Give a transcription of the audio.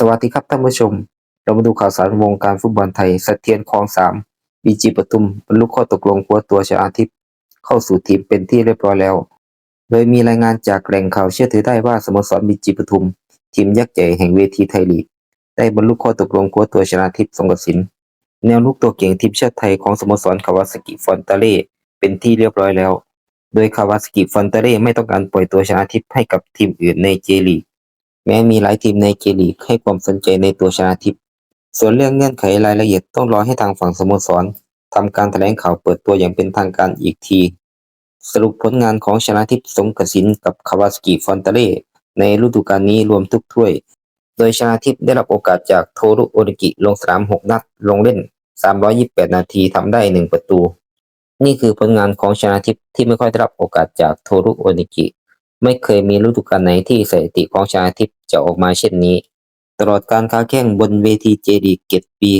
สวัสดีครับท่านผู้ชม เรามาดูข่าวสารวงการฟุตบอลไทยสะเทียนคลองสามบีจีปทุมบรรลุข้อตกลงคว้าตัวชนาทิพย์เข้าสู่ทีมเป็นที่เรียบร้อยแล้ว โดยมีรายงานจากแหล่งข่าวเชื่อถือได้ว่าสโมสรบีจีปทุม ทีมยักษ์ใหญ่แห่งเวทีไทยลีก ได้บรรลุข้อตกลงคว้าตัวชนาทิพย์สงกสินแนวลุกตัวเก่งทีมชาติไทยของสโมสรคาวาสกิฟอนตาเล่เป็นที่เรียบร้อยแล้ว โดยคาวาสกิฟอนตาเล่ไม่ต้องการปล่อยตัวชนาทิพย์ให้กับทีมอื่นในเจลีก แม้มีหลายทีมในเจลีกให้ความสนใจในตัวชนาทิพย์ส่วนเรื่องเงื่อนไขรายละเอียดต้องรอให้ทางฝั่งสโมสรทำการแถลงข่าวเปิดตัวอย่างเป็นทางการอีกที สรุปผลงานของชนะทิพย์สงกสินกับคาวาสกิฟอนเตเล่ในฤดูกาลนี้รวมทุกถ้วย โดยชนะทิพย์ได้รับโอกาสจากโทรุโอนิกิลงสนาม 6 นัด ลงเล่น 328 นาทีทำได้ 1 ประตู นี่คือผลงานของชนะทิพย์ที่ไม่ค่อยได้รับโอกาสจากโทรุโอนิกิ ไม่เคยมีฤดูกาลไหนที่สถิติของชนะทิพย์จะออกมาเช่นนี้ ตลอดการค้าแข่งบนเวทีเจดีเกตปี